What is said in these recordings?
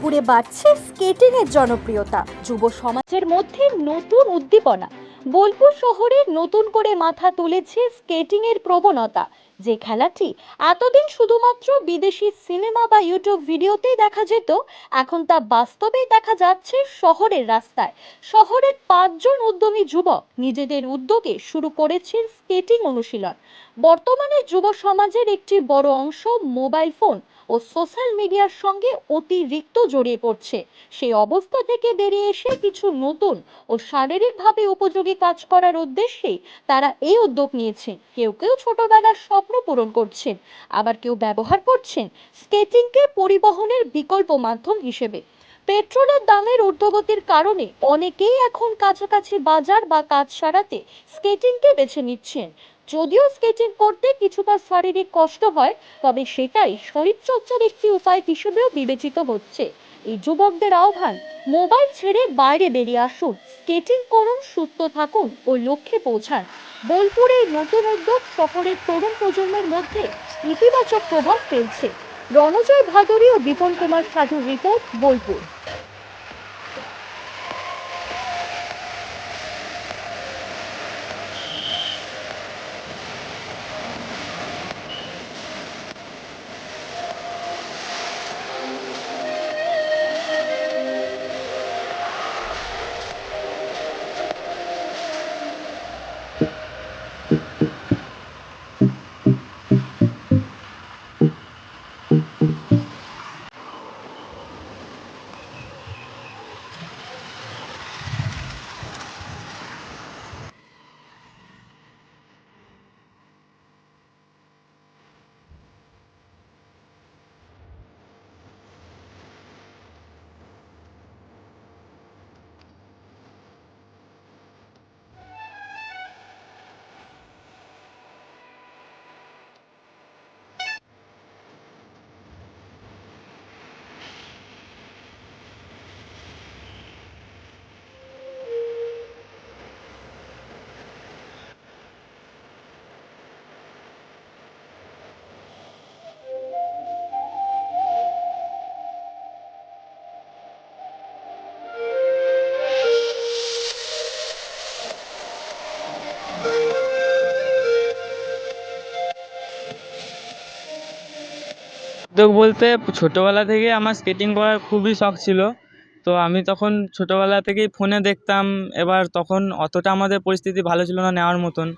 বোলপুরে বাড়ছে স্কেটিং এর জনপ্রিয়তা, যুব সমাজের মধ্যে নতুন উদ্দীপনা। বোলপুর শহরে নতুন করে মাথা তুলেছে স্কেটিং এর প্রবণতা। যে খেলাটি এতদিন শুধুমাত্র বিদেশি সিনেমা বা ইউটিউব ভিডিওতেই দেখা যেত, এখন তা বাস্তবেই দেখা যাচ্ছে শহরের রাস্তায়। শহরের পাঁচজন উদ্যমী যুবক নিজেদের উদ্যোগে শুরু করেছেন স্কেটিং অনুশীলন। বর্তমানে যুব সমাজের একটি বড় অংশ মোবাইল ফোন ও সোশ্যাল মিডিয়ার সঙ্গে অতিরিক্ত জড়িয়ে পড়ছে। সেই অবস্থা থেকে বেরিয়ে এসে কিছু নতুন ও শারীরিকভাবে উপযোগী কাজ করার উদ্দেশ্যে তারা এই উদ্যোগ নিয়েছেন কেউ কেউ ছোটবেলার স্বপ্ন পূরণ করছেন, আবার কেউ ব্যবহার করছেন স্কেটিংকে পরিবহনের বিকল্প মাধ্যম হিসেবে। পেট্রোলের দামের ঊর্ধ্বগতির কারণে অনেকেই এখন কাছাকাছি বাজার বা কাজ সারাতে স্কেটিংকে বেছে নিচ্ছেন। যদিও স্কেটিং করতে কিছুটা শারীরিক কষ্ট হয়, তবে সেটাই শরীরচর্চার একটি উপায় হিসেবেও বিবেচিত হচ্ছে। এই যুবকদের আহ্বান, মোবাইল ছেড়ে বাইরে বেরিয়ে আসুন, স্কেটিং করুন, সুস্থ থাকুন ও লক্ষ্যে পৌঁছান। বোলপুরে নতুন উদ্যোগ শহরের তরুণ প্রজন্মের মধ্যে ইতিবাচক প্রভাব ফেলছে। রণজয় ভাদুরী ও বিপন কুমার সাধুর রিপোর্ট, বোলপুর। উদ্যোগ বলতে ছোটোবেলা থেকে আমার স্কেটিং করার খুবই শখ ছিল। তো আমি তখন ছোটোবেলা থেকেই ফোনে দেখতাম, এবার তখন অতটা আমাদের পরিস্থিতি ভালো ছিল না নেওয়ার মতন।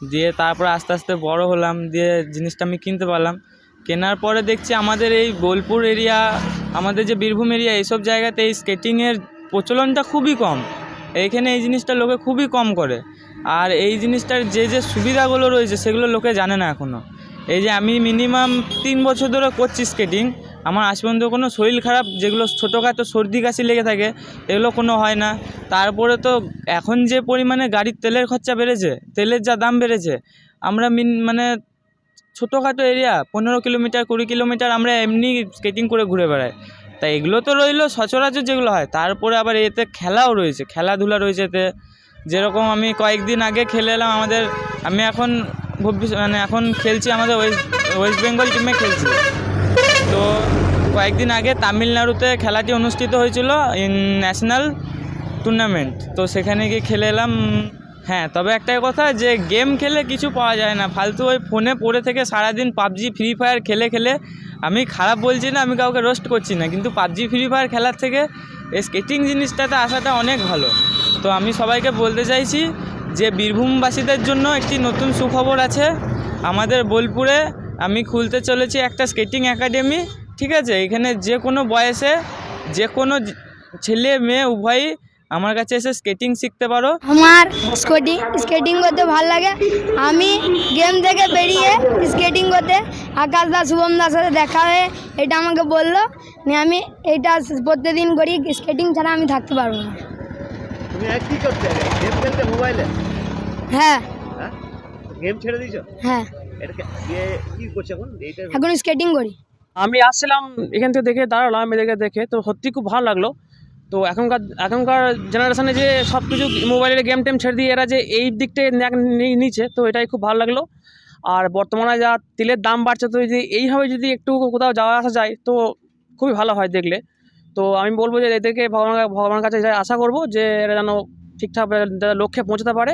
দিয়ে তারপর আস্তে আস্তে বড় হলাম, দিয়ে জিনিসটা আমি কিনতে পারলাম। কেনার পরে দেখছি আমাদের এই বোলপুর এরিয়া আমাদের যে বীরভূম এরিয়া এইসব জায়গাতে এই স্কেটিংয়ের প্রচলনটা খুবই কম। এইখানে এই জিনিসটা লোকে খুবই কম করে। আর এই জিনিসটার যে যে সুবিধাগুলো রয়েছে, সেগুলো লোকে জানে না এখনও এই যে আমি মিনিমাম তিন বছর ধরে করছি স্কেটিং আমার আজ পর্যন্ত কোনো শরীর খারাপ, যেগুলো ছোটোখাটো সর্দি কাশি লেগে থাকে, এগুলো কোনো হয় না। তারপরে তো এখন যে পরিমাণে গাড়ির তেলের খরচা বেড়েছে, তেলের যা দাম বেড়েছে, আমরা মিন মানে ছোটোখাটো এরিয়া পনেরো কিলোমিটার, কুড়ি কিলোমিটার আমরা এমনি স্কেটিং করে ঘুরে বেড়াই। তাই এগুলো তো রইল সচরাচর যেগুলো হয়। তারপরে আবার এতে খেলাও রয়েছে, খেলাধুলা রয়েছে এতে। যেরকম আমি কয়েকদিন আগে খেলে এলাম আমাদের, আমি এখন ভবিষ্যৎ মানে এখন খেলছি আমাদের ওয়েস্ট ওয়েস্ট বেঙ্গল টিমে খেলছি। তো কয়েকদিন আগে তামিলনাড়ুতে খেলাটি অনুষ্ঠিত হয়েছিল ইন ন্যাশনাল টুর্নামেন্ট তো সেখানে গিয়ে খেলে এলাম হ্যাঁ তবে একটাই কথা যে গেম খেলে কিছু পাওয়া যায় না। ফালতু ওই ফোনে পড়ে থেকে সারাদিন পাবজি ফ্রি ফায়ার খেলে খেলে আমি খারাপ বলছি না, আমি কাউকে রোস্ট করছি না, কিন্তু পাবজি ফ্রি ফায়ার খেলার থেকে স্কেটিং জিনিসটাতে আসাটা অনেক ভালো। তো আমি সবাইকে বলতে চাইছি যে বীরভূমবাসীদের জন্য একটি নতুন সুখবর আছে। আমাদের বোলপুরে আমি খুলতে চলেছি একটা স্কেটিং একাডেমি, ঠিক আছে? এখানে যে কোনো বয়সে যে কোনো ছেলে, মেয়ে, উভয়ই আমার কাছে এসে স্কেটিং শিখতে পারো। আমার স্কেটিং স্কেটিং করতে ভালো লাগে। আমি গেম থেকে বেরিয়ে স্কেটিং করতে আকাশ দাস শুভম দাস সাথে দেখা হয়ে এটা আমাকে বলল। আমি এটা প্রত্যেকদিন করি, স্কেটিং ছাড়া আমি থাকতে পারব না। তুমি কি করতে গেম খেলতে মোবাইলে হ্যাঁ। হ্যাঁ? গেম ছেড়ে দিয়েছ? হ্যাঁ। এটা কি করছ এখন? এইটা এখন স্কেটিং করি। আমি আসছিলাম এখান থেকে দেখে দাঁড়ালাম এদেরকে দেখে। তো সত্যি খুব ভালো লাগল। তো এখনকার এখনকার জেনারেশনে যে সব কিছু মোবাইলের গেম টেম ছেড়ে দিয়ে এরা যে এই দিকটায় নিচ্ছে তো এটাই খুব ভালো লাগল। আর বর্তমানে যা তেলের দাম বাড়ছে তো যদি এইভাবে যদি একটু কোথাও যাওয়া আসা যায় তো খুবই ভালো হয় দেখলে। তো আমি বলব যে এদেরকে ভগবানের ভগবানের কাছে আশা করব যে এরা যেন ঠিকঠাক লক্ষ্যে পৌঁছাতে পারে।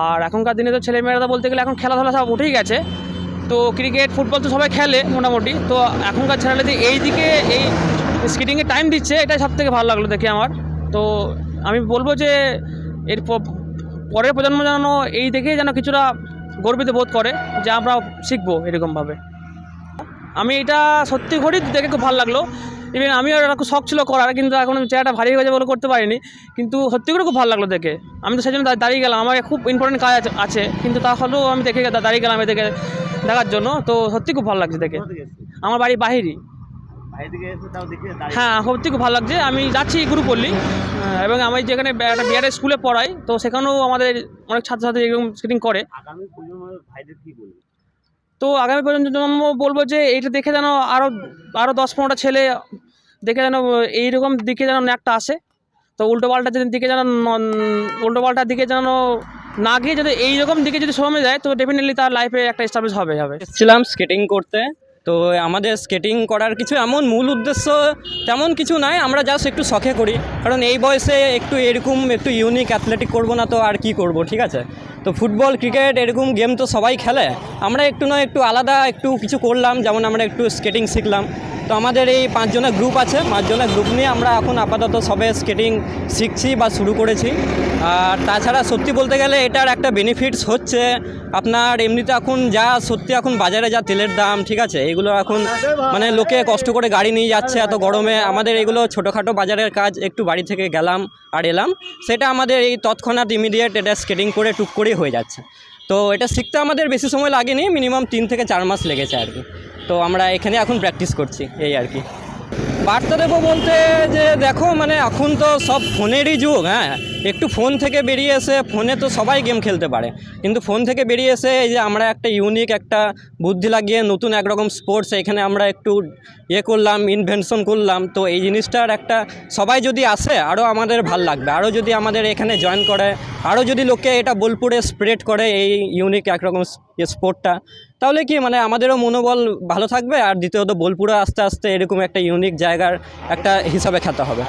আর এখনকার দিনে তো ছেলেমেয়েরা বলতে গেলে এখন খেলাধুলা সব উঠেই গেছে। তো ক্রিকেট, ফুটবল তো সবাই খেলে মোটামুটি। তো এখনকার ছেলেরা যে এই দিকে এই স্কেটিংয়ে টাইম দিচ্ছে, এটাই সব থেকে ভালো লাগল দেখে আমার। তো আমি বলব যে এর পরের প্রজন্ম যেন এই দেখেই যেন কিছুটা গর্বিত বোধ করে যে আমরা শিখব এরকমভাবে। আমি এটা সত্যি ঘড়ি দেখে খুব ভালো লাগল। ইভেন আমিও একটা শখ ছিল করার কিন্তু এখন চেয়ারটা ভারী হয়ে গেছে বলে করতে পারিনি। কিন্তু সত্যি করে খুব ভালো লাগল দেখে। আমি তো সেই জন্য দাঁড়িয়ে গেলাম। আমার খুব ইম্পর্টেন্ট কাজ আছে- কিন্তু তাহলেও আমি দেখে দাঁড়িয়ে গেলাম এদেরকে দেখার জন্য। তো সত্যি খুব ভালো লাগছে দেখে? আমার বাড়ি বাহিরই হ্যাঁ সত্যি খুব ভালো লাগছে। আমি যাচ্ছি গুরুপল্লী এবং আমি যেখানে একটা বিহারের স্কুলে পড়াই তো সেখানেও আমাদের অনেক ছাত্রছাত্রী এরকম স্কেটিং করে। তো আগামী পর্যন্ত বলব যে এইটা দেখে যেন আরও আরও দশ পনেরোটা ছেলে দেখে যেন এইরকম দিকে যেন একটা আসে। তো উল্টো পাল্টা যদি দিকে যেন উল্টো পাল্টার দিকে যেন না গিয়ে যদি এইরকম দিকে যদি সময় যায়, তো ডেফিনেটলি তার লাইফে একটা এস্টাবলিশ হবে হবে। ছিলাম স্কেটিং করতে। তো আমাদের স্কেটিং করার কিছু এমন মূল উদ্দেশ্য তেমন কিছু নাই, আমরা জাস্ট একটু শখে করি। কারণ এই বয়সে একটু এরকম, একটু ইউনিক অ্যাথলেটিক করব না তো আর কি করব, ঠিক আছে? তো ফুটবল, ক্রিকেট এরকম গেম তো সবাই খেলে। আমরা একটু নয়, একটু আলাদা, একটু কিছু করলাম, যেমন আমরা একটু স্কেটিং শিখলাম। তো আমাদের এই পাঁচজনের গ্রুপ আছে। পাঁচজনের গ্রুপ নিয়ে আমরা এখন আপাতত সবে স্কেটিং শিখছি বা শুরু করেছি। আর তাছাড়া সত্যি বলতে গেলে এটার একটা বেনিফিটস হচ্ছে। আপনার এমনিতে এখন যা সত্যি এখন বাজারে যা তেলের দাম, ঠিক আছে? এগুলো এখন মানে লোকে কষ্ট করে গাড়ি নিয়ে যাচ্ছে এত গরমে। আমাদের এগুলো ছোটোখাটো বাজারের কাজ, একটু বাড়ি থেকে গেলাম আর এলাম। সেটা আমাদের এই তৎক্ষণাৎ ইমিডিয়েট এটা স্কেটিং করে টুক করেই হয়ে যাচ্ছে। তো এটা শিখতে আমাদের বেশি সময় লাগেনি মিনিমাম তিন থেকে চার মাস লেগেছে আর কি। তো আমরা এখানে এখন প্র্যাকটিস করছি, এই আর কি। বার্তা দেবো বলতে যে দেখো মানে এখন তো সব ফোনেরই যুগ হ্যাঁ? একটু ফোন থেকে বেরিয়ে এসে ফোনে তো সবাই গেম খেলতে পারে। কিন্তু ফোন থেকে বেরিয়ে এসে এই যে আমরা একটা ইউনিক একটা বুদ্ধি লাগিয়ে নতুন একরকম স্পোর্টস এখানে আমরা একটু ইয়ে করলাম ইনভেনশন করলাম, তো এই জিনিসটার একটা সবাই যদি আসে আরও আমাদের ভালো লাগবে। আরও যদি আমাদের এখানে জয়েন করে আরও যদি লোকে এটা বোলপুরে স্প্রেড করে এই ইউনিক একরকম স্পোর্টটা তাহলে কি মানে আমাদেরও মনোবল ভালো থাকবে? আর দ্বিতীয়ত বোলপুরে আস্তে আস্তে এরকম একটা ইউনিক জায়গার একটা হিসাবে খেতে হবে।